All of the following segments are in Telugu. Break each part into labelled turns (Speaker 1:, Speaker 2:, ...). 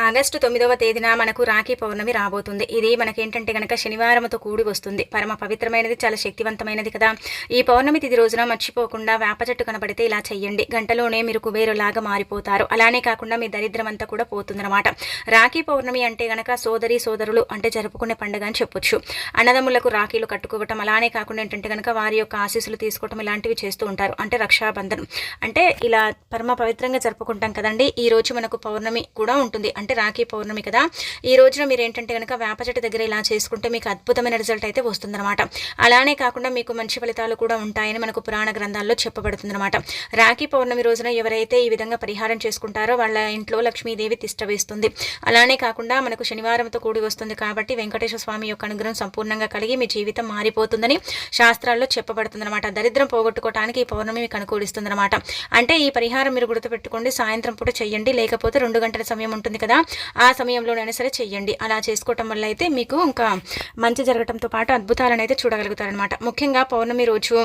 Speaker 1: ఆగస్టు తొమ్మిదవ తేదీన మనకు రాఖీ పౌర్ణమి రాబోతుంది. ఇది మనకేంటంటే గనక శనివారంతో కూడి వస్తుంది. పరమ పవిత్రమైనది చాలా శక్తివంతమైనది కదా. ఈ పౌర్ణమి తిది రోజున మర్చిపోకుండా వేప చెట్టు కనబడితే ఇలా చెయ్యండి. గంటలోనే మీరు కుబేరులాగా మారిపోతారు. అలానే కాకుండా మీ దరిద్రం అంతా కూడా పోతుందన్నమాట. రాఖీ పౌర్ణమి అంటే గనక సోదరి సోదరులు అంటే జరుపుకునే పండుగ అని చెప్పొచ్చు. అన్నదమ్ములకు రాఖీలు కట్టుకోవటం అలానే కాకుండా ఏంటంటే గనక వారి యొక్క ఆశీస్సులు తీసుకోవటం ఇలాంటివి చేస్తూ ఉంటారు. అంటే రక్షాబంధనం. అంటే ఇలా పరమ పవిత్రంగా జరుపుకుంటాం కదండి. ఈ రోజు మనకు పౌర్ణమి కూడా ఉంటుంది. అంటే రాఖీ పౌర్ణమి కదా. ఈ రోజున మీరు ఏంటంటే కనుక వేప చెట్టు దగ్గర ఇలా చేసుకుంటే మీకు అద్భుతమైన రిజల్ట్ అయితే వస్తుందన్నమాట. అలానే కాకుండా మీకు మంచి ఫలితాలు కూడా ఉంటాయని మనకు పురాణ గ్రంథాల్లో చెప్పబడుతుందన్నమాట. రాఖీ పౌర్ణమి రోజున ఎవరైతే ఈ విధంగా పరిహారం చేసుకుంటారో వాళ్ళ ఇంట్లో లక్ష్మీదేవి తిష్ట వేస్తుంది. అలానే కాకుండా మనకు శనివారంతో కూడి వస్తుంది కాబట్టి వెంకటేశ్వర స్వామి యొక్క అనుగ్రహం సంపూర్ణంగా కలిగి మీ జీవితం మారిపోతుందని శాస్త్రాల్లో చెప్పబడుతుందన్నమాట. దరిద్రం పోగొట్టుకోవడానికి ఈ పౌర్ణమి మీకు అనుకూలిస్తుందన్నమాట. అంటే ఈ పరిహారం మీరు గుర్తుపెట్టుకోండి సాయంత్రం పూట చేయండి లేకపోతే రెండు గంటల సమయం ఉంటుంది కదా. ఆ సమయంలోనైనా సరే చెయ్యండి. అలా చేసుకోవటం వల్ల అయితే మీకు ఇంకా మంచి జరగటంతో పాటు అద్భుతాలను అయితే చూడగలుగుతారనమాట ముఖ్యంగా పౌర్ణమి రోజు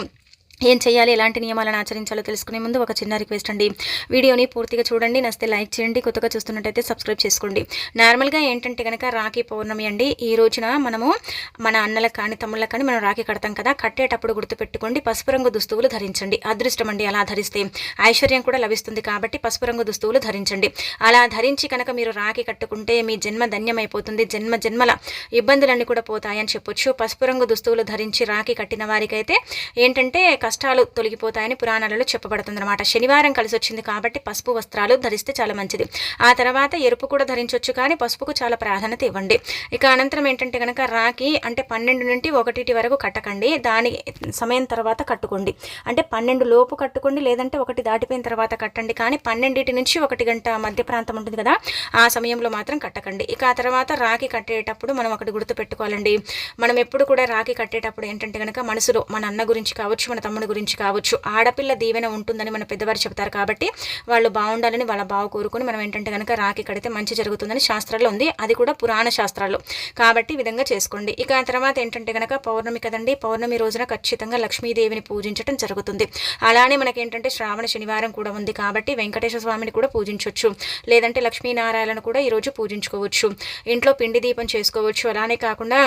Speaker 1: ఏం చేయాలి ఎలాంటి నియమాలను ఆచరించాలో తెలుసుకునే ముందు ఒక చిన్న రిక్వెస్ట్ అండి. వీడియోని పూర్తిగా చూడండి. నస్తే లైక్ చేయండి. కొత్తగా చూస్తున్నట్టయితే సబ్స్క్రైబ్ చేసుకోండి. నార్మల్గా ఏంటంటే కనుక రాఖీ పౌర్ణమి అండి. ఈ రోజున మనము మన అన్నలకు కానీ తమ్ముళ్ళకి కానీ మనం రాఖీ కడతాం కదా. కట్టేటప్పుడు గుర్తుపెట్టుకోండి. పసుపు రంగు దుస్తువులు ధరించండి. అదృష్టం అండి అలా ధరిస్తే. ఐశ్వర్యం కూడా లభిస్తుంది కాబట్టి పసుపు రంగు దుస్తువులు ధరించండి. అలా ధరించి కనుక మీరు రాఖీ కట్టుకుంటే మీ జన్మ ధన్యమైపోతుంది. జన్మ జన్మల ఇబ్బందులన్నీ కూడా పోతాయని చెప్పొచ్చు. పసుపు రంగు దుస్తువులు ధరించి రాఖీ కట్టిన వారికైతే ఏంటంటే కష్టాలు తొలగిపోతాయని పురాణాలలో చెప్పబడుతుందన్నమాట. శనివారం కలిసి వచ్చింది కాబట్టి పసుపు వస్త్రాలు ధరిస్తే చాలా మంచిది. ఆ తర్వాత ఎరుపు కూడా ధరించవచ్చు కానీ పసుపుకు చాలా ప్రాధాన్యత ఇవ్వండి. ఇక అనంతరం ఏంటంటే కనుక రాకి అంటే పన్నెండు నుండి ఒకటి వరకు కట్టకండి. దాని సమయం తర్వాత కట్టుకోండి. అంటే పన్నెండు లోపు కట్టుకోండి లేదంటే ఒకటి దాటిపోయిన తర్వాత కట్టండి. కానీ పన్నెండింటి నుంచి ఒకటి గంట మధ్య ప్రాంతం ఉంటుంది కదా ఆ సమయంలో మాత్రం కట్టకండి. ఇక ఆ తర్వాత రాకి కట్టేటప్పుడు మనం ఒకటి గుర్తుపెట్టుకోవాలండి. మనం ఎప్పుడు కూడా రాకి కట్టేటప్పుడు ఏంటంటే కనుక మనసులో మన అన్న గురించి కావచ్చు మన తమ గురించి కావచ్చు ఆడపిల్ల దీవెన ఉంటుందని మన పెద్దవారు చెప్తారు కాబట్టి వాళ్ళు బాగుండాలని వాళ్ళ బావ కోరుకుని మనం ఏంటంటే కనుక రాకి కడితే మంచి జరుగుతుందని శాస్త్రాల్లో ఉంది. అది కూడా పురాణ శాస్త్రాల్లో. కాబట్టి ఈ విధంగా చేసుకోండి. ఇక ఆ తర్వాత ఏంటంటే కనుక పౌర్ణమి కదండి పౌర్ణమి రోజున ఖచ్చితంగా లక్ష్మీదేవిని పూజించడం జరుగుతుంది. అలానే మనకి ఏంటంటే శ్రావణ శనివారం కూడా ఉంది కాబట్టి వెంకటేశ్వర స్వామిని కూడా పూజించవచ్చు లేదంటే లక్ష్మీనారాయణను కూడా ఈరోజు పూజించుకోవచ్చు. ఇంట్లో పిండి దీపం చేసుకోవచ్చు. అలానే కాకుండా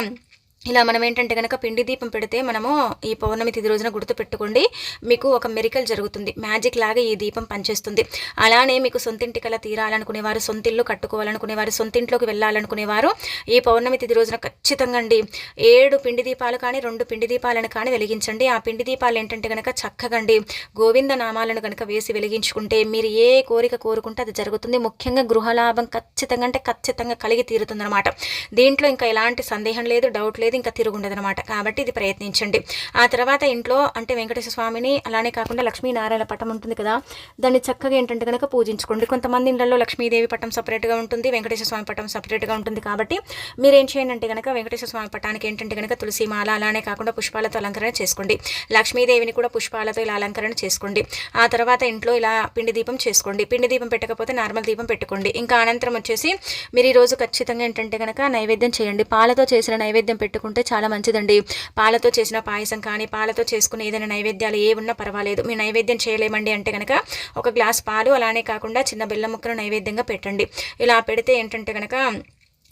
Speaker 1: ఇలా మనం ఏంటంటే కనుక పిండి దీపం పెడితే మనము ఈ పౌర్ణమి తిది రోజున గుర్తు పెట్టుకోండి మీకు ఒక మెరికల్ జరుగుతుంది. మ్యాజిక్ లాగా ఈ దీపం పనిచేస్తుంది. అలానే మీకు సొంతింటి కల తీరాలనుకునేవారు సొంతిల్లు కట్టుకోవాలనుకునేవారు సొంతింట్లోకి వెళ్ళాలనుకునేవారు ఈ పౌర్ణమి తిది రోజున ఖచ్చితంగా అండి ఏడు పిండి దీపాలు కానీ రెండు పిండి దీపాలను కానీ వెలిగించండి. ఆ పిండి దీపాలు ఏంటంటే కనుక చక్కగండి గోవింద నామాలను కనుక వేసి వెలిగించుకుంటే మీరు ఏ కోరిక కోరుకుంటే అది జరుగుతుంది. ముఖ్యంగా గృహలాభం ఖచ్చితంగా అంటే ఖచ్చితంగా కలిగి తీరుతుందన్నమాట. దీంట్లో ఇంకా ఎలాంటి సందేహం లేదు డౌట్ లేదు. ఇంకా తిరుగుండదనమాట కాబట్టి ఇది ప్రయత్నించండి. ఆ తర్వాత ఇంట్లో అంటే వెంకటేశ్వర స్వామిని అలానే కాకుండా లక్ష్మీనారాయణ పటం ఉంటుంది కదా దాన్ని చక్కగా ఏంటంటే కనుక పూజించుకోండి. కొంతమంది ఇళ్ళలో లక్ష్మీదేవి పటం సపరేట్గా ఉంటుంది వెంకటేశ్వర స్వామి పటం సపరేట్గా ఉంటుంది కాబట్టి మీరు ఏం చేయండి అంటే కనుక వెంకటేశ్వర స్వామి పటానికి ఏంటంటే కనుక తులసి మాల అలానే కాకుండా పుష్పాలతో అలంకరణ చేసుకోండి. లక్ష్మీదేవిని కూడా పుష్పాలతో ఇలా అలంకరణ చేసుకోండి. ఆ తర్వాత ఇంట్లో ఇలా పిండి దీపం చేసుకోండి. పిండి దీపం పెట్టకపోతే నార్మల్ దీపం పెట్టుకోండి. ఇంకా అనంతరం వచ్చేసి మీరు ఈరోజు ఖచ్చితంగా ఏంటంటే కనుక నైవేద్యం చేయండి. పాలతో చేసిన నైవేద్యం పెట్టు పెట్టుకుంటే చాలా మంచిదండి. పాలతో చేసిన పాయసం కానీ పాలతో చేసుకునే ఏదైనా నైవేద్యాలు ఏ ఉన్నా పర్వాలేదు. మీ నైవేద్యం చేయలేమండి అంటే కనుక ఒక గ్లాస్ పాలు అలానే కాకుండా చిన్న బెల్లం ముక్కను నైవేద్యంగా పెట్టండి. ఇలా పెడితే ఏంటంటే కనుక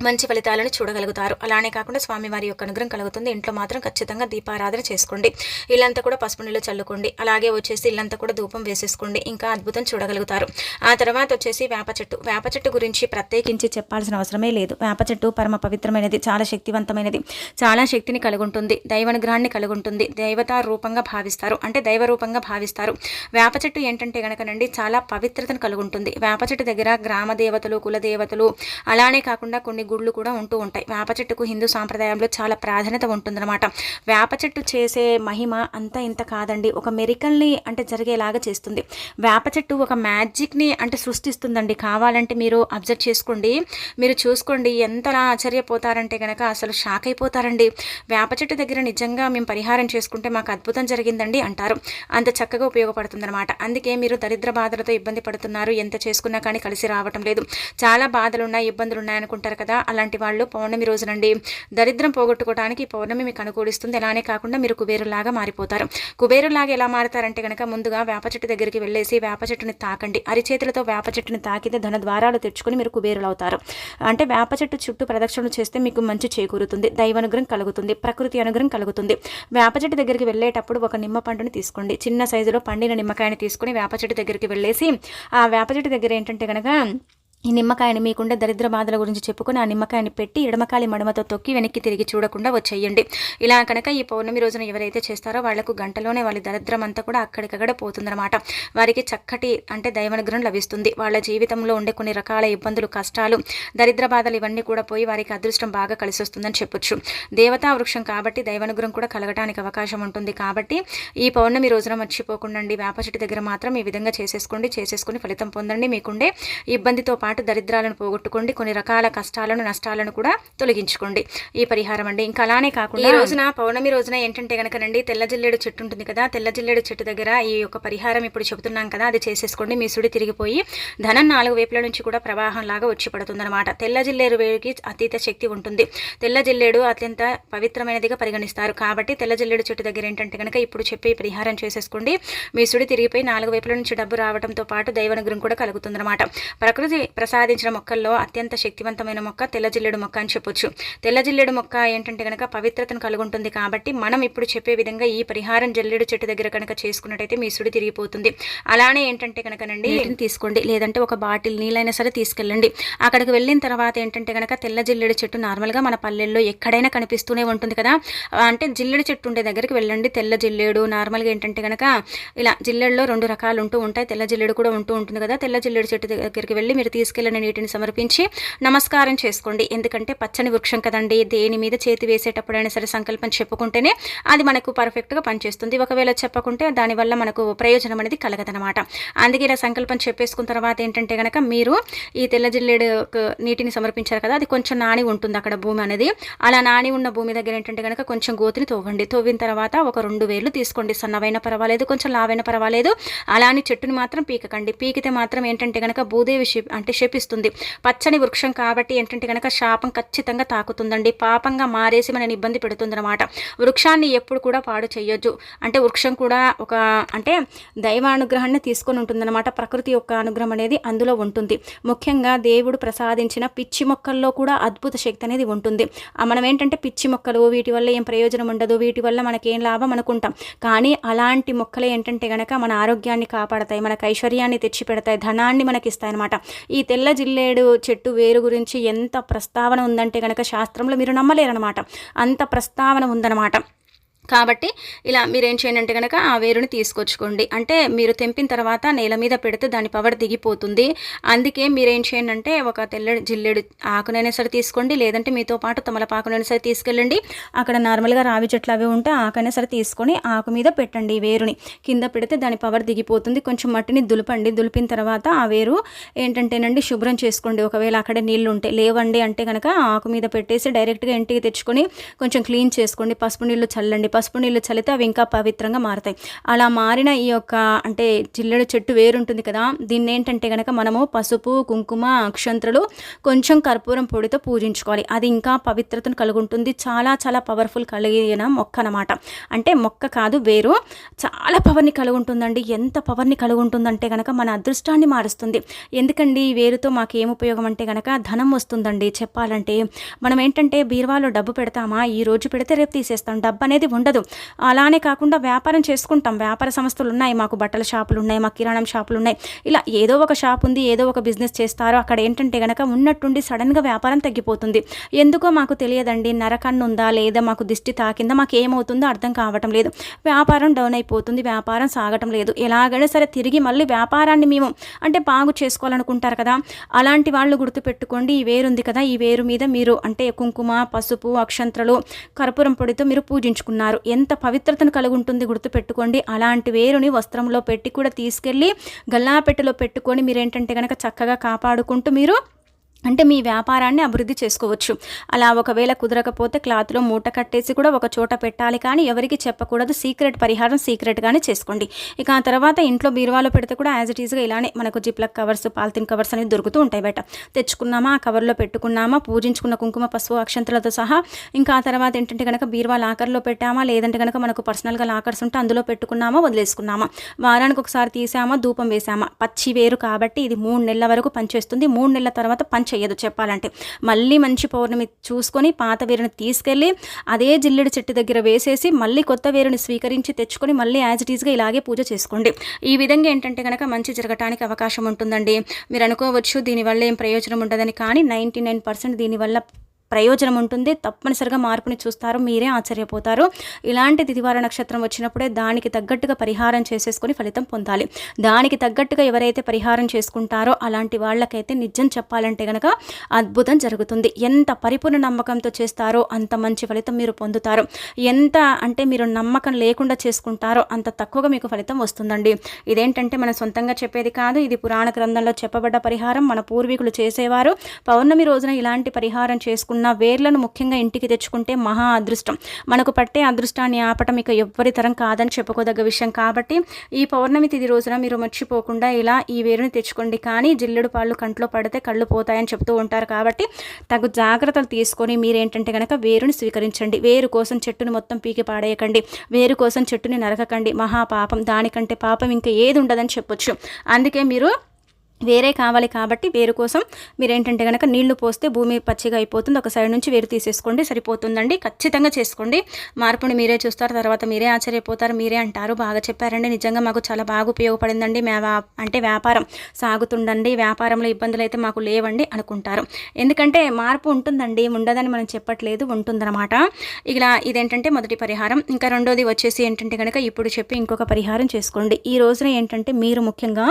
Speaker 1: మంచి ఫలితాలను చూడగలుగుతారు. అలానే కాకుండా స్వామివారి యొక్క అనుగ్రహం కలుగుతుంది. ఇంట్లో మాత్రం ఖచ్చితంగా దీపారాధన చేసుకోండి. ఇల్లంతా కూడా పసుపు నీళ్ళు చల్లుకోండి. అలాగే వచ్చేసి ఇల్లంతా కూడా ధూపం వేసేసుకోండి. ఇంకా అద్భుతం చూడగలుగుతారు. ఆ తర్వాత వచ్చేసి వేప చెట్టు. వేప చెట్టు గురించి ప్రత్యేకించి చెప్పాల్సిన అవసరమే లేదు. వేప చెట్టు పరమ పవిత్రమైనది. చాలా శక్తివంతమైనది. చాలా శక్తిని కలుగుంటుంది. దైవానుగ్రహాన్ని కలుగుంటుంది. దైవత రూపంగా భావిస్తారు. అంటే దైవ రూపంగా భావిస్తారు. వేప చెట్టు ఏంటంటే కనుకనండి చాలా పవిత్రతను కలుగుంటుంది. వేప చెట్టు దగ్గర గ్రామ దేవతలు కుల దేవతలు అలానే కాకుండా కొన్ని గుళ్ళు కూడా ఉంటూ ఉంటాయి. వేప చెట్టుకు హిందూ సాంప్రదాయంలో చాలా ప్రాధాన్యత ఉంటుందన్నమాట. వేప చెట్టు చేసే మహిమ అంత ఇంత కాదండి. ఒక మెరికల్ని అంటే జరిగేలాగా చేస్తుంది. వేప చెట్టు ఒక మ్యాజిక్ని అంటే సృష్టిస్తుందండి. కావాలంటే మీరు అబ్జర్వ్ చేసుకోండి. మీరు చూసుకోండి. ఎంతలా ఆశ్చర్యపోతారంటే కనుక అసలు షాక్ అయిపోతారండి. వేప చెట్టు దగ్గర నిజంగా మేము పరిహారం చేసుకుంటే మాకు అద్భుతం జరిగిందండి అంటారు. అంత చక్కగా ఉపయోగపడుతుందన్నమాట. అందుకే మీరు దరిద్ర బాధలతో ఇబ్బంది పడుతున్నారు. ఎంత చేసుకున్నా కానీ కలిసి రావటం లేదు. చాలా బాధలు ఉన్నాయి ఇబ్బందులు ఉన్నాయి అనుకుంటారు కదా. కదా అలాంటి వాళ్ళు పౌర్ణమి రోజునండి. దరిద్రం పోగొట్టుకోవడానికి పౌర్ణమి మీకు అనుకూలిస్తుంది అలానే కాకుండా మీరు కుబేరులాగా మారిపోతారు. కుబేరులాగా ఎలా మారతారంటే కనుక ముందుగా వేప చెట్టు దగ్గరికి వెళ్ళేసి వేప చెట్టుని తాకండి. అరిచేతులతో వేప చెట్టుని తాకితే ధన ద్వారాలు తెచ్చుకొని మీరు కుబేరులు అవుతారు అంటే వేప చెట్టు చుట్టూ ప్రదక్షిణలు చేస్తే మీకు మంచి చేకూరుతుంది. దైవానుగ్రహం కలుగుతుంది. ప్రకృతి అనుగ్రహం కలుగుతుంది. వేప చెట్టు దగ్గరికి వెళ్ళేటప్పుడు ఒక నిమ్మ పండుని తీసుకోండి. చిన్న సైజులో పండిన నిమ్మకాయని తీసుకొని వేప చెట్టు దగ్గరికి వెళ్ళేసి ఆ వేప చెట్టు దగ్గర ఏంటంటే కనుక ఈ నిమ్మకాయని మీకుండే దరిద్ర బాధల గురించి చెప్పుకుని ఆ నిమ్మకాయని పెట్టి ఎడమకాలి మడమతో తొక్కి వెనక్కి తిరిగి చూడకుండా వచ్చేయండి. ఇలా కనుక ఈ పౌర్ణమి రోజున ఎవరైతే చేస్తారో వాళ్ళకు గంటలోనే వాళ్ళ దరిద్రం అంతా కూడా అక్కడికక్కడ పోతుందన్నమాట. వారికి చక్కటి అంటే దైవనుగ్రహం లభిస్తుంది. వాళ్ళ జీవితంలో ఉండే కొన్ని రకాల ఇబ్బందులు కష్టాలు దరిద్ర బాధలు ఇవన్నీ కూడా పోయి వారికి అదృష్టం బాగా కలిసి వస్తుందని చెప్పొచ్చు. దేవతా వృక్షం కాబట్టి దైవనుగ్రహం కూడా కలగడానికి అవకాశం ఉంటుంది. కాబట్టి ఈ పౌర్ణమి రోజున మర్చిపోకుండా వేప చెట్టు దగ్గర మాత్రం ఈ విధంగా చేసేసుకోండి. చేసేసుకుని ఫలితం పొందండి. మీకుండే ఇబ్బందితో పాటు పాటు దరిద్రాలను పోగొట్టుకోండి. కొన్ని రకాల కష్టాలను నష్టాలను కూడా తొలగించుకోండి. ఈ పరిహారం అండి. ఇంకా అలానే కాకుండా ఈ రోజున పౌర్ణమి రోజున ఏంటంటే కనుకనండి తెల్ల జిల్లేడు చెట్టు ఉంటుంది కదా తెల్ల జిల్లేడు చెట్టు దగ్గర ఈ యొక్క పరిహారం ఇప్పుడు చెబుతున్నాం కదా అది చేసేసుకోండి. మీ సుడి తిరిగిపోయి ధనం నాలుగు వైపుల నుంచి కూడా ప్రవాహం లాగా వచ్చి పడుతుందన్నమాట. తెల్ల జిల్లేరు వేడికి అతీత శక్తి ఉంటుంది. తెల్ల జిల్లేడు అత్యంత పవిత్రమైనదిగా పరిగణిస్తారు. కాబట్టి తెల్ల జిల్లేడు చెట్టు దగ్గర ఏంటంటే కనుక ఇప్పుడు చెప్పే పరిహారం చేసేసుకోండి. మీ సుడి తిరిగిపోయి నాలుగు వైపుల నుంచి డబ్బు రావడంతో పాటు దైవనుగ్రహం కూడా కలుగుతుందన్నమాట. ప్రకృతి ప్రసాదించిన మొక్కల్లో అత్యంత శక్తివంతమైన మొక్క తెల్లజిల్లెడు మొక్క అని చెప్పొచ్చు. తెల్లజిల్లెడు మొక్క ఏంటంటే కనుక పవిత్రతను కలుగుంటుంది కాబట్టి మనం ఇప్పుడు చెప్పే విధంగా ఈ పరిహారం జల్లెడు చెట్టు దగ్గర కనుక చేసుకున్నట్టయితే మీ సుడి తిరిగిపోతుంది. అలానే ఏంటంటే కనుకనండి తీసుకోండి. లేదంటే ఒక బాటిల్ నీళ్ళైనా సరే తీసుకెళ్ళండి. అక్కడికి వెళ్ళిన తర్వాత ఏంటంటే కనుక తెల్ల జిల్లెడు చెట్టు నార్మల్గా మన పల్లెల్లో ఎక్కడైనా కనిపిస్తూనే ఉంటుంది కదా. అంటే జిల్లెడు చెట్టు ఉండే దగ్గరికి వెళ్ళండి. తెల్ల జిల్లేడు నార్మల్గా ఏంటంటే కనుక ఇలా జిల్లెడులో రెండు రకాలు ఉంటూ ఉంటాయి. తెల్ల జిల్లెడు కూడా ఉంటూ ఉంటుంది కదా. తెల్ల జిల్లెడు చెట్టు దగ్గరికి వెళ్ళి మీరు తీసుకు తీసుకెళ్ళిన నీటిని సమర్పించి నమస్కారం చేసుకోండి. ఎందుకంటే పచ్చని వృక్షం కదండి. దేని మీద చేతి వేసేటప్పుడైనా సరే సంకల్పం చెప్పుకుంటేనే అది మనకు పర్ఫెక్ట్గా పనిచేస్తుంది. ఒకవేళ చెప్పకుంటే దానివల్ల మనకు ప్రయోజనం అనేది కలగదనమాట అందుకే ఇలా సంకల్పం చెప్పేసుకున్న తర్వాత ఏంటంటే కనుక మీరు ఈ తెల్ల జిల్లేడు నీటిని సమర్పించారు కదా అది కొంచెం నాని ఉంటుంది అక్కడ భూమి అనేది. అలా నాని ఉన్న భూమి దగ్గర ఏంటంటే కనుక కొంచెం గోతిని తవ్వండి. తవ్విన తర్వాత ఒక రెండు వేలు తీసుకోండి. సన్నవైన పర్వాలేదు కొంచెం లావైన పర్వాలేదు. అలాని చెట్టుని మాత్రం పీకకండి. పీకితే మాత్రం ఏంటంటే కనుక భూదేవి అంటే శపిస్తుంది పచ్చని వృక్షం కాబట్టి ఏంటంటే కనుక శాపం ఖచ్చితంగా తాకుతుందండి. పాపంగా మారేసి మనని ఇబ్బంది పెడుతుందన్నమాట. వృక్షాన్ని ఎప్పుడు కూడా పాడు చేయొచ్చు అంటే వృక్షం కూడా ఒక అంటే దైవానుగ్రహాన్ని తీసుకొని ఉంటుందన్నమాట. ప్రకృతి యొక్క అనుగ్రహం అనేది అందులో ఉంటుంది. ముఖ్యంగా దేవుడు ప్రసాదించిన పిచ్చి మొక్కల్లో కూడా అద్భుత శక్తి అనేది ఉంటుంది. మనం ఏంటంటే పిచ్చి మొక్కలు వీటి వల్ల ఏం ప్రయోజనం ఉండదు. వీటి వల్ల మనకేం లాభం అనుకుంటాం. కానీ అలాంటి మొక్కలే ఏంటంటే గనక మన ఆరోగ్యాన్ని కాపాడతాయి మనకు ఐశ్వర్యాన్ని తెచ్చి పెడతాయి ధనాన్ని మనకి ఇస్తాయన్నమాట ఈ తెల్ల జిల్లేడు చెట్టు వేరు గురించి ఎంత ప్రస్తావన ఉందంటే కనుక శాస్త్రంలో మీరు నమ్మలేరనమాట అంత ప్రస్తావన ఉందన్నమాట. కాబట్టి ఇలా మీరేం చేయండి అంటే కనుక ఆ వేరుని తీసుకొచ్చుకోండి. అంటే మీరు తెంపిన తర్వాత నేల మీద పెడితే దాని పవర్ దిగిపోతుంది. అందుకే మీరేం చేయండి అంటే ఒక తెల్లడి జిల్లెడు ఆకునైనా సరే తీసుకోండి. లేదంటే మీతో పాటు తమలపాకునైనా సరే తీసుకెళ్ళండి. అక్కడ నార్మల్గా రావి చెట్లు అవి ఉంటే ఆకైనా సరే తీసుకొని ఆకు మీద పెట్టండి వేరుని. కింద పెడితే దాని పవర్ దిగిపోతుంది. కొంచెం మట్టిని దులపండి. దులిపిన తర్వాత ఆ వేరు ఏంటంటేనండి శుభ్రం చేసుకోండి. ఒకవేళ అక్కడ నీళ్ళు ఉంటే లేవండి అంటే కనుక ఆకు మీద పెట్టేసి డైరెక్ట్గా ఇంటికి తెచ్చుకొని కొంచెం క్లీన్ చేసుకోండి. పసుపు నీళ్ళు చల్లండి. పసుపు నీళ్ళు చల్లితే అవి ఇంకా పవిత్రంగా మారుతాయి. అలా మారిన ఈ యొక్క అంటే జిల్లెడు చెట్టు వేరుంటుంది కదా దీన్ని ఏంటంటే కనుక మనము పసుపు కుంకుమ అక్షంత్రులు కొంచెం కర్పూరం పొడితో పూజించుకోవాలి. అది ఇంకా పవిత్రతను కలుగుంటుంది. చాలా చాలా పవర్ఫుల్ కలిగిన మొక్క అనమాట అంటే మొక్క కాదు వేరు. చాలా పవర్ని కలుగుంటుందండి. ఎంత పవర్ని కలుగుంటుందంటే కనుక మన అదృష్టాన్ని మారుస్తుంది. ఎందుకండి వేరుతో మాకు ఏం ఉపయోగం అంటే కనుక ధనం వస్తుందండి చెప్పాలంటే. మనం ఏంటంటే బీరువాలో డబ్బు పెడతామా? ఈ రోజు పెడితే రేపు తీసేస్తాం. డబ్బు అనేది ఉండదు ఉండదు. అలానే కాకుండా వ్యాపారం చేసుకుంటాం. వ్యాపార సంస్థలు ఉన్నాయి మాకు బట్టల షాపులు ఉన్నాయి మాకు కిరాణం షాపులు ఉన్నాయి ఇలా ఏదో ఒక షాప్ ఉంది ఏదో ఒక బిజినెస్ చేస్తారో అక్కడ ఏంటంటే కనుక ఉన్నట్టుండి సడన్గా వ్యాపారం తగ్గిపోతుంది. ఎందుకో మాకు తెలియదండి. నరకన్ను ఉందా? లేదా మాకు దిష్టి తాకిందా? మాకు ఏమవుతుందో అర్థం కావటం లేదు. వ్యాపారం డౌన్ అయిపోతుంది. వ్యాపారం సాగటం లేదు. ఎలాగైనా సరే తిరిగి మళ్ళీ వ్యాపారాన్ని మేము అంటే బాగు చేసుకోవాలనుకుంటారు కదా. అలాంటి వాళ్ళు గుర్తుపెట్టుకోండి. ఈ వేరుంది కదా. ఈ వేరు మీద మీరు అంటే కుంకుమ పసుపు అక్షంత్రలు కర్పూరం పొడితో మీరు పూజించుకున్నారు. ఎంత పవిత్రతను కలిగి ఉంటుంది గుర్తుపెట్టుకోండి. అలాంటి వేరుని వస్త్రంలో పెట్టి కూడా తీసుకెళ్ళి గల్లాపెట్టెలో పెట్టుకొని మీరేంటంటే కనుక చక్కగా కాపాడుకుంటూ మీరు అంటే మీ వ్యాపారాన్ని అభివృద్ధి చేసుకోవచ్చు. అలా ఒకవేళ కుదరకపోతే క్లాత్లో మూట కట్టేసి కూడా ఒక చోట పెట్టాలి కానీ ఎవరికి చెప్పకూడదు. సీక్రెట్ పరిహారం సీక్రెట్గానే చేసుకోండి. ఇక ఆ తర్వాత ఇంట్లో బీరువాలో పెడితే కూడా యాజ్ ఇట్ ఈస్గా ఇలానే మనకు జిప్లక్ కవర్స్ పాలిథిన్ కవర్స్ అనేవి దొరుకుతూ ఉంటాయి బయట. తెచ్చుకున్నామా ఆ కవర్లో పెట్టుకున్నామా పూజించుకున్న కుంకుమ పసుపు అక్షంతలతో సహా ఇంకా ఆ తర్వాత ఏంటంటే కనుక బీరువా లాకర్లో పెట్టామా లేదంటే కనుక మనకు పర్సనల్గా లాకర్స్ ఉంటే అందులో పెట్టుకున్నామా వదిలేసుకున్నామా? వారానికి ఒకసారి తీసామా ధూపం వేసామా? పచ్చి వేరు కాబట్టి ఇది మూడు నెలల వరకు పనిచేస్తుంది. మూడు నెలల తర్వాత పంచ చేయదు చెప్పాలంటే. మళ్ళీ మంచి పౌర్ణమి చూసుకొని పాత వేరుని తీసుకెళ్ళి అదే జిల్లెడు చెట్టు దగ్గర వేసేసి మళ్ళీ కొత్త వేరుని స్వీకరించి తెచ్చుకొని మళ్ళీ యాజ్ ఇట్ ఈస్గా ఇలాగే పూజ చేసుకోండి. ఈ విధంగా ఏంటంటే కనుక మంచి జరగటానికి అవకాశం ఉంటుందండి. మీరు అనుకోవచ్చు దీనివల్ల ఏం ప్రయోజనం ఉండదని కానీ నైంటీ నైన్ పర్సెంట్ దీనివల్ల ప్రయోజనం ఉంటుంది తప్పనిసరిగా మార్పుని చూస్తారు. మీరే ఆశ్చర్యపోతారు. ఇలాంటి తిదివార నక్షత్రం వచ్చినప్పుడే దానికి తగ్గట్టుగా పరిహారం చేసేసుకొని ఫలితం పొందాలి. దానికి తగ్గట్టుగా ఎవరైతే పరిహారం చేసుకుంటారో అలాంటి వాళ్ళకైతే నిజం చెప్పాలంటే కనుక అద్భుతం జరుగుతుంది. ఎంత పరిపూర్ణ నమ్మకంతో చేస్తారో అంత మంచి ఫలితం మీరు పొందుతారు. ఎంత అంటే మీరు నమ్మకం లేకుండా చేసుకుంటారో అంత తక్కువగా మీకు ఫలితం వస్తుందండి. ఇదేంటంటే మనం సొంతంగా చెప్పేది కాదు. ఇది పురాణ గ్రంథంలో చెప్పబడ్డ పరిహారం. మన పూర్వీకులు చేసేవారు. పౌర్ణమి రోజున ఇలాంటి పరిహారం చేసుకుంటారు ఉన్న వేర్లను ముఖ్యంగా ఇంటికి తెచ్చుకుంటే మహా అదృష్టం. మనకు పట్టే అదృష్టాన్ని ఆపటం ఇక ఎవ్వరి తరం కాదని చెప్పుకోదగ్గ విషయం. కాబట్టి ఈ పౌర్ణమి తిది రోజున మీరు మర్చిపోకుండా ఇలా ఈ వేరుని తెచ్చుకోండి. కానీ జిల్లెడు పాళ్ళు కంట్లో పడితే కళ్ళు పోతాయని చెప్తూ ఉంటారు. కాబట్టి తగు జాగ్రత్తలు తీసుకొని మీరేంటంటే కనుక వేరుని స్వీకరించండి. వేరు కోసం చెట్టుని మొత్తం పీకి పాడేయకండి. వేరు కోసం చెట్టుని నరకకండి. మహాపాపం దానికంటే పాపం ఇంకా ఏది ఉండదని చెప్పొచ్చు. అందుకే మీరు వేరే కావాలి కాబట్టి వేరు కోసం మీరు ఏంటంటే కనుక నీళ్ళు పోస్తే భూమి పచ్చిగా అయిపోతుంది. ఒక సైడ్ నుంచి వేరు తీసేసుకోండి సరిపోతుందండి. ఖచ్చితంగా చేసుకోండి. మార్పుని మీరే చూస్తారు తర్వాత మీరే ఆశ్చర్యపోతారు మీరే అంటారు. బాగా చెప్పారండి. నిజంగా మాకు చాలా బాగా ఉపయోగపడిందండి. మే అంటే వ్యాపారం సాగుతుండండి వ్యాపారంలో ఇబ్బందులు అయితే మాకు లేవండి అనుకుంటారు. ఎందుకంటే మార్పు ఉంటుందండి. ఉండదని మనం చెప్పట్లేదు ఉంటుందన్నమాట. ఇలా ఇదేంటంటే మొదటి పరిహారం. ఇంకా రెండోది వచ్చేసి ఏంటంటే కనుక ఇప్పుడు చెప్పి ఇంకొక పరిహారం చేసుకోండి. ఈ రోజున ఏంటంటే మీరు ముఖ్యంగా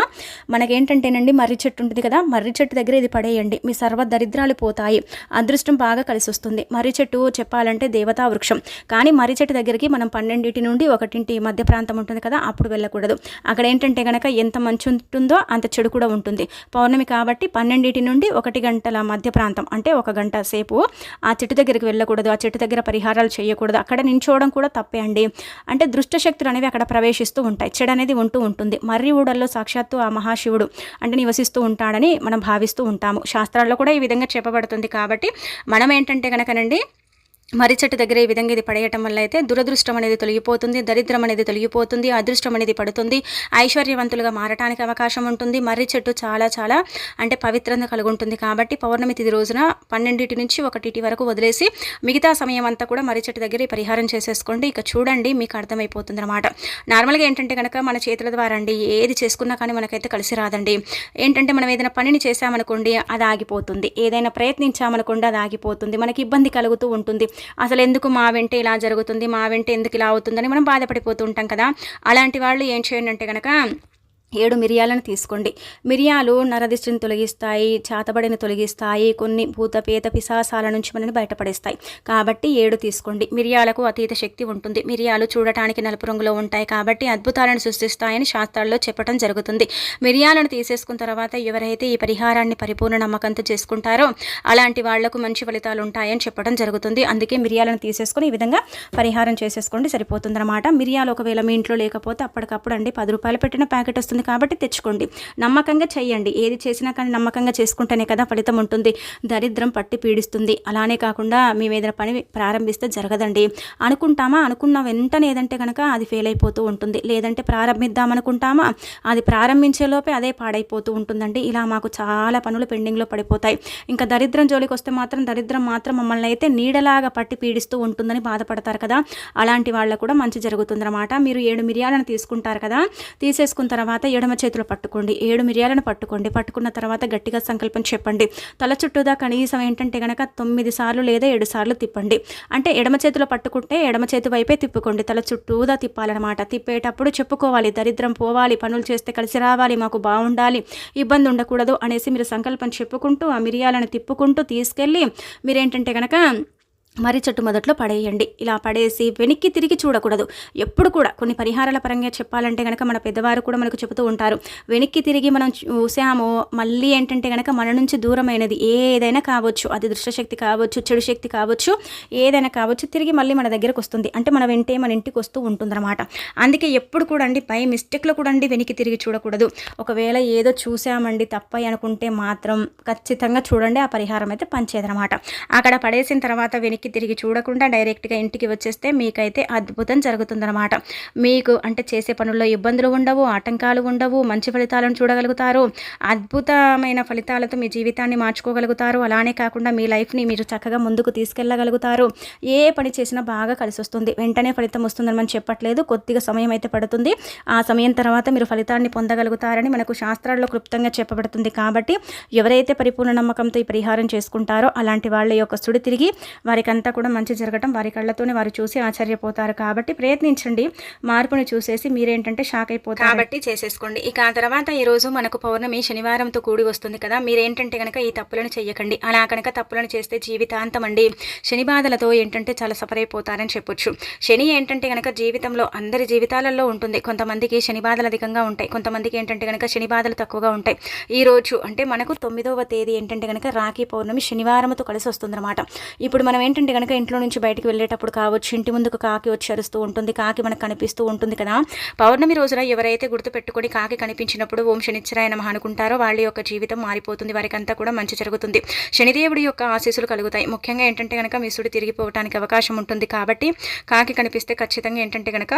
Speaker 1: మనకేంటంటేనండి మర్రి చెట్టు ఉంటుంది కదా మర్రి చెట్టు దగ్గర ఇది పడేయండి. మీ సర్వ దరిద్రాలు పోతాయి. అదృష్టం బాగా కలిసి వస్తుంది. మర్రి చెట్టు చెప్పాలంటే దేవతా వృక్షం. కానీ మర్రి చెట్టు దగ్గరికి మనం పన్నెండింటి నుండి ఒకటింటి మధ్య ప్రాంతం ఉంటుంది కదా అప్పుడు వెళ్ళకూడదు. అక్కడ ఏంటంటే కనుక ఎంత మంచి ఉంటుందో అంత చెడు కూడా ఉంటుంది. పౌర్ణమి కాబట్టి పన్నెండింటి నుండి ఒకటి గంటల మధ్య ప్రాంతం. అంటే ఒక గంట సేపు ఆ చెట్టు దగ్గరికి వెళ్ళకూడదు. ఆ చెట్టు దగ్గర పరిహారాలు చేయకూడదు. అక్కడ నించోవడం కూడా తప్పే అండి. అంటే దృష్ట శక్తులు అనేవి అక్కడ ప్రవేశిస్తూ ఉంటాయి. చెడు అనేది ఉంటూ ఉంటుంది. మర్రి ఊడల్లో సాక్షాత్తు ఆ మహాశివుడు. అంటే నివసిస్తూ ఉంటాడని మనం భావిస్తూ ఉంటాము. శాస్త్రాల్లో కూడా ఈ విధంగా చెప్పబడుతుంది కాబట్టి మనం ఏంటంటే కనుకనండి మర్రి చెట్టు దగ్గర ఈ విధంగా ఇది పడేయటం వల్ల అయితే దురదృష్టం అనేది తొలగిపోతుంది దరిద్రం అనేది తొలగిపోతుంది అదృష్టం అనేది పడుతుంది ఐశ్వర్యవంతులుగా మారటానికి అవకాశం ఉంటుంది. మర్రి చెట్టు చాలా చాలా అంటే పవిత్రంగా కలిగి ఉంటుంది కాబట్టి పౌర్ణమి తిది రోజున పన్నెండింటి నుంచి ఒకటిటి వరకు వదిలేసి మిగతా సమయం అంతా కూడా మర్రి చెట్టు దగ్గర పరిహారం చేసేసుకోండి. ఇక చూడండి మీకు అర్థమైపోతుంది అనమాట నార్మల్గా ఏంటంటే కనుక మన చేతుల ద్వారా అండి ఏది చేసుకున్నా కానీ మనకైతే కలిసి రాదండి. ఏంటంటే మనం ఏదైనా పనిని చేసామనుకోండి అది ఆగిపోతుంది. ఏదైనా ప్రయత్నించామనుకోండి అది ఆగిపోతుంది. మనకి ఇబ్బంది కలుగుతూ ఉంటుంది. అసలు ఎందుకు మా వెంట ఇలా జరుగుతుంది మా వెంట ఎందుకు ఇలా అవుతుందని మనం బాధపడిపోతూ ఉంటాం కదా. అలాంటి వాళ్ళు ఏం చేయండి అంటే కనుక ఏడు మిరియాలను తీసుకోండి. మిరియాలు నరదిష్టిని తొలగిస్తాయి చాతబడిని తొలగిస్తాయి కొన్ని భూత పేత పిశాసాల నుంచి మనని బయటపడేస్తాయి. కాబట్టి ఏడు తీసుకోండి. మిరియాలకు అతీత శక్తి ఉంటుంది. మిరియాలు చూడటానికి నలుపు రంగులో ఉంటాయి కాబట్టి అద్భుతాలను సృష్టిస్తాయని శాస్త్రాల్లో చెప్పడం జరుగుతుంది. మిరియాలను తీసేసుకున్న తర్వాత ఎవరైతే ఈ పరిహారాన్ని పరిపూర్ణ నమ్మకంతో చేసుకుంటారో అలాంటి వాళ్ళకు మంచి ఫలితాలు ఉంటాయని చెప్పడం జరుగుతుంది. అందుకే మిరియాలను తీసేసుకుని ఈ విధంగా పరిహారం చేసేసుకోండి. సరిపోతుందన్నమాట. మిరియాలు ఒకవేళ మీ ఇంట్లో లేకపోతే అప్పటికప్పుడు అండి పది రూపాయలు పెట్టిన ప్యాకెట్ వస్తుంది కాబట్టి తెచ్చుకోండి. నమ్మకంగా చేయండి ఏది చేసినా కానీ నమ్మకంగా చేసుకుంటేనే కదా ఫలితం ఉంటుంది. దరిద్రం పట్టి పీడిస్తుంది. అలానే కాకుండా మేము ఏదైనా పని ప్రారంభిస్తే జరగదండి. అనుకుంటామా? అనుకున్న వెంటనే ఏదంటే కనుక అది ఫెయిల్ అయిపోతూ ఉంటుంది. లేదంటే ప్రారంభిద్దాం అనుకుంటామా? అది ప్రారంభించేలోపే అదే పాడైపోతూ ఉంటుందండి. ఇలా మాకు చాలా పనులు పెండింగ్లో పడిపోతాయి. ఇంకా దరిద్రం జోలికి వస్తే మాత్రం దరిద్రం మాత్రం మమ్మల్ని అయితే నీడలాగా పట్టి పీడిస్తూ ఉంటుందని బాధపడతారు కదా. అలాంటి వాళ్ళకు కూడా మంచి జరుగుతుందన్నమాట. మీరు ఏడు మిరియాలను తీసుకుంటారు కదా. తీసేసుకున్న తర్వాత ఎడమ చేతిలో పట్టుకోండి ఏడు మిరియాలను పట్టుకోండి పట్టుకున్న తర్వాత గట్టిగా సంకల్పం చెప్పండి. తల చుట్టూదా కనీసం ఏంటంటే కనుక తొమ్మిది సార్లు లేదా ఏడు సార్లు తిప్పండి. అంటే ఎడమ చేతిలో పట్టుకుంటే ఎడమ చేతి వైపే తిప్పుకోండి. తల చుట్టూదా తిప్పాలన్నమాట. తిప్పేటప్పుడు చెప్పుకోవాలి దరిద్రం పోవాలి పనులు చేస్తే కలిసి రావాలి మాకు బాగుండాలి ఇబ్బంది ఉండకూడదు అనేసి మీరు సంకల్పం చెప్పుకుంటూ ఆ మిరియాలను తిప్పుకుంటూ తీసుకెళ్ళి మీరేంటంటే కనుక మరి చెట్టు మొదట్లో పడేయండి. ఇలా పడేసి వెనక్కి తిరిగి చూడకూడదు. ఎప్పుడు కూడా కొన్ని పరిహారాల పరంగా చెప్పాలంటే కనుక మన పెద్దవారు కూడా మనకు చెబుతూ ఉంటారు. వెనక్కి తిరిగి మనం చూసామో మళ్ళీ ఏంటంటే కనుక మన నుంచి దూరమైనది ఏదైనా కావచ్చు. అది దృష్టశక్తి కావచ్చు చెడు శక్తి కావచ్చు ఏదైనా కావచ్చు తిరిగి మళ్ళీ మన దగ్గరకు వస్తుంది. అంటే మన వెంటే మన ఇంటికి వస్తూ ఉంటుందన్నమాట. అందుకే ఎప్పుడు కూడా అండి పై మిస్టేక్లో కూడా అండి వెనక్కి తిరిగి చూడకూడదు. ఒకవేళ ఏదో చూసామండి తప్పై అనుకుంటే మాత్రం ఖచ్చితంగా చూడండి. ఆ పరిహారం అయితే పనిచేదనమాట అక్కడ పడేసిన తర్వాత వెనక్కి వెనక్కి తిరిగి చూడకుండా డైరెక్ట్గా ఇంటికి వచ్చేస్తే మీకైతే అద్భుతం జరుగుతుందన్నమాట. మీకు అంటే చేసే పనుల్లో ఇబ్బందులు ఉండవు ఆటంకాలు ఉండవు మంచి ఫలితాలను చూడగలుగుతారు అద్భుతమైన ఫలితాలతో మీ జీవితాన్ని మార్చుకోగలుగుతారు. అలానే కాకుండా మీ లైఫ్ని మీరు చక్కగా ముందుకు తీసుకెళ్ళగలుగుతారు. ఏ పని చేసినా బాగా కలిసి వస్తుంది వెంటనే ఫలితం వస్తుందని మనం చెప్పట్లేదు. కొద్దిగా సమయం అయితే పడుతుంది. ఆ సమయం తర్వాత మీరు ఫలితాన్ని పొందగలుగుతారని మనకు శాస్త్రాల్లో క్లుప్తంగా చెప్పబడుతుంది. కాబట్టి ఎవరైతే పరిపూర్ణ నమ్మకంతో ఈ పరిహారం చేసుకుంటారో అలాంటి వాళ్ళ యొక్క సుడి తిరిగి వారికి అంతా కూడా మంచి జరగటం వారి కళ్ళతోనే వారు చూసి ఆశ్చర్యపోతారు. కాబట్టి ప్రయత్నించండి. మార్పుని చూసేసి మీరేంటంటే షాక్ అయిపోతారు. కాబట్టి చేసేసుకోండి. ఇక ఆ తర్వాత ఈరోజు మనకు పౌర్ణమి శనివారంతో కూడి వస్తుంది కదా. మీరేంటంటే కనుక ఈ తప్పులను చెయ్యకండి. అలా కనుక తప్పులను చేస్తే జీవితాంతం అండి. శని బాధలతో ఏంటంటే చాలా సఫర్ అయిపోతారని చెప్పొచ్చు. శని ఏంటంటే కనుక జీవితంలో అందరి జీవితాలలో ఉంటుంది. కొంతమందికి శని బాధలు అధికంగా ఉంటాయి. కొంతమందికి ఏంటంటే కనుక శని బాధలు తక్కువగా ఉంటాయి. ఈ రోజు అంటే మనకు తొమ్మిదవ తేదీ ఏంటంటే కనుక రాఖీ పౌర్ణమి శనివారంతో కలిసి వస్తుందన్నమాట. ఇప్పుడు మనం ఏంటంటే ఏంటంటే కనుక ఇంట్లో నుంచి బయటికి వెళ్ళేటప్పుడు కావచ్చు ఇంటి ముందుకు కాకి వచ్చి అరుస్తూ ఉంటుంది కాకి మనకు కనిపిస్తూ ఉంటుంది కదా. పౌర్ణమి రోజున ఎవరైతే గుర్తుపెట్టుకొని కాకి కనిపించినప్పుడు ఓం శనిచ్చరాయ నమ అనుకుంటారో వాళ్ళ యొక్క జీవితం మారిపోతుంది వారికి అంతా కూడా మంచి జరుగుతుంది. శనిదేవుడి యొక్క ఆశీస్సులు కలుగుతాయి. ముఖ్యంగా ఏంటంటే కనుక మిసుడు తిరిగిపోవటానికి తిరిగిపోవడానికి అవకాశం ఉంటుంది కాబట్టి కాకి కనిపిస్తే ఖచ్చితంగా ఏంటంటే కనుక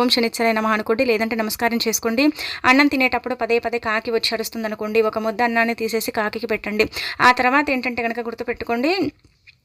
Speaker 1: ఓం శనిచ్చరాయ నమ అనుకోండి లేదంటే నమస్కారం చేసుకోండి. అన్నం తినేటప్పుడు పదే పదే కాకి వచ్చి అరుస్తుంది అనుకోండి ఒక ముద్ద అన్నాన్ని తీసేసి కాకి పెట్టండి. ఆ తర్వాత ఏంటంటే కనుక గుర్తుపెట్టుకోండి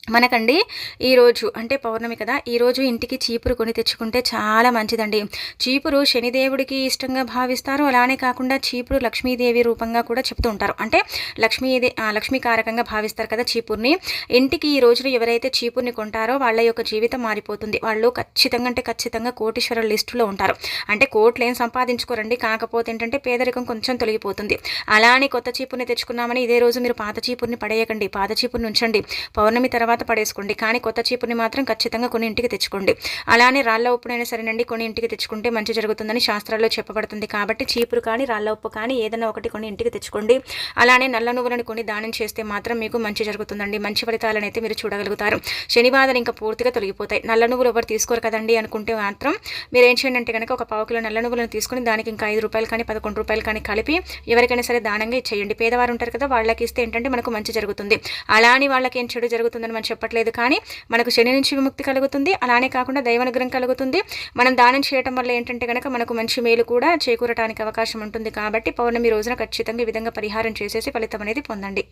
Speaker 1: మనకండి ఈరోజు అంటే పౌర్ణమి కదా ఈరోజు ఇంటికి చీపురు కొని తెచ్చుకుంటే చాలా మంచిదండి. చీపురు శనిదేవుడికి ఇష్టంగా భావిస్తారు. అలానే కాకుండా చీపురు లక్ష్మీదేవి రూపంగా కూడా చెప్తూ ఉంటారు. అంటే లక్ష్మీదే లక్ష్మీకారకంగా భావిస్తారు కదా చీపుర్ని. ఇంటికి ఈ రోజున ఎవరైతే చీపుర్ని కొంటారో వాళ్ళ యొక్క జీవితం మారిపోతుంది. వాళ్ళు ఖచ్చితంగా అంటే ఖచ్చితంగా కోటీశ్వరుల లిస్టులో ఉంటారు. అంటే కోట్లు ఏం సంపాదించుకోరండి. కాకపోతే ఏంటంటే పేదరికం కొంచెం తొలగిపోతుంది. అలానే కొత్త చీపుర్ని తెచ్చుకున్నామని ఇదే రోజు మీరు పాత చీపుర్ని పడేయకండి. పాత చీపుర్ని ఉంచండి. పౌర్ణమి తర్వాత తర్వాత పడేసుకోండి. కానీ కొత్త చీపుని మాత్రం ఖచ్చితంగా కొన్ని ఇంటికి తెచ్చుకోండి. అలానే రాళ్ళ ఉప్పునైనా సరేనండి కొన్ని ఇంటికి తెచ్చుకుంటే మంచి జరుగుతుందని శాస్త్రాల్లో చెప్పబడుతుంది. కాబట్టి చీపురు కానీ రాళ్ళ ఉప్పు కానీ ఏదైనా ఒకటి కొన్ని ఇంటికి తెచ్చుకోండి. అలానే నల్ల నువ్వులను కొన్ని దానం చేస్తే మాత్రం మీకు మంచి జరుగుతుందండి. మంచి ఫలితాలను అయితే మీరు చూడగలుగుతారు. శనివారం ఇంకా పూర్తిగా తొలగిపోతాయి. నల్ల నువ్వులు ఎవరు తీసుకోరు కదండి అనుకుంటే మాత్రం మీరు ఏం చేయండి అంటే కనుక ఒక పావు కిలో నల్ల నువ్వులను తీసుకుని దానికి ఇంకా ఐదు రూపాయలు కానీ పదకొండు రూపాయలు కానీ కలిపి ఎవరికైనా సరే దానంగా ఇచ్చేయండి. పేదవారు ఉంటారు కదా వాళ్ళకి ఇస్తే ఏంటంటే మనకు మంచి జరుగుతుంది. అలానే వాళ్ళకి ఏం చెడు జరుగుతుందని అని చెప్పట్లేదు. కానీ మనకు శని నుంచి విముక్తి కలుగుతుంది. అలానే కాకుండా దైవానుగ్రహం కలుగుతుంది. మనం దానం చేయటం వల్ల ఏంటంటే కనుక మనకు మంచి మేలు కూడా చేకూరటానికి అవకాశం ఉంటుంది. కాబట్టి పౌర్ణమి రోజున ఖచ్చితంగా ఈ విధంగా పరిహారం చేసేసి ఫలితం అనేది పొందండి.